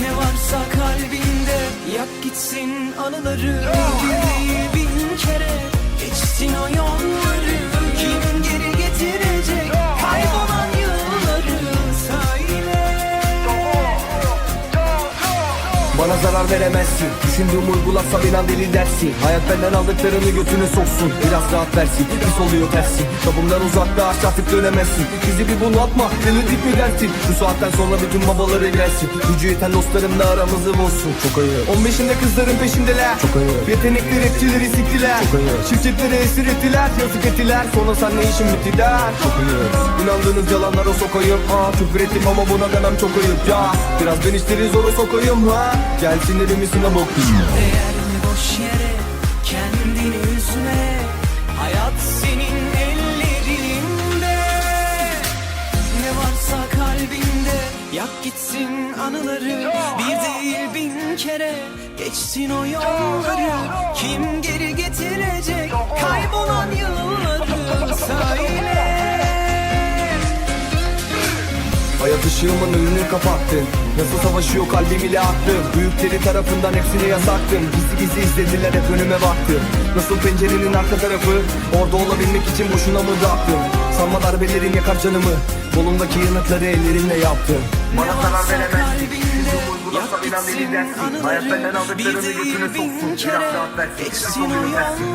Ne varsa kalbinde yak gitsin anıları. Değil bin kere Bana zarar veremezsin. Düşündüğümü uygularsam inan deli dersin. Hayat benden aldıklarını götüne soksun. Biraz rahat versin Pis oluyor tersin Kapımdan uzakta artık dönemezsin. Bizi bir bunaltma delirdik mi dersin? Bu saatten sonra bütün babaları gelsin Gücü yeten dostlarımla aramızı bozsun. Çok ayıp. 15'inde kızların peşindeler. Çok ayıp. Yetenekli rapçileri siktiler. Çok ayıp. Şirketleri esir ettiler. Yazık ettiler. Sonra sen ne işin bitti der Çok ayıp. İnandığınız yalanlara sokayım. Ha Küfür ettim ama buna demem çok ayıp. Ya Biraz ben işleri zora sokayım ha Gel sinirimi sınav okuyayım Değer mi boş yere kendini üzme. Hayat senin ellerinde. Ne varsa kalbinde yak gitsin anıları. Bir değil bin kere geçsin o yolları. Kim Hayat ışığımın önünü kapattın. Nasıl savaşıyor kalbim ile attım Büyükleri tarafından hepsini yasaktım. Gizli gizli izlediler hep önüme baktım. Nasıl pencerenin arka tarafı? Orada olabilmek için boşuna mı bıraktım? Sanma darbelerin yakar canımı. Kolumdaki yanıkları ellerimle yaptım. Bana zarar veremezsin. Bizim uygulasam inan deli dersin Hayat benden aldıklarını götüne soksun. Biraz rahat versin. Pis oluyor dersin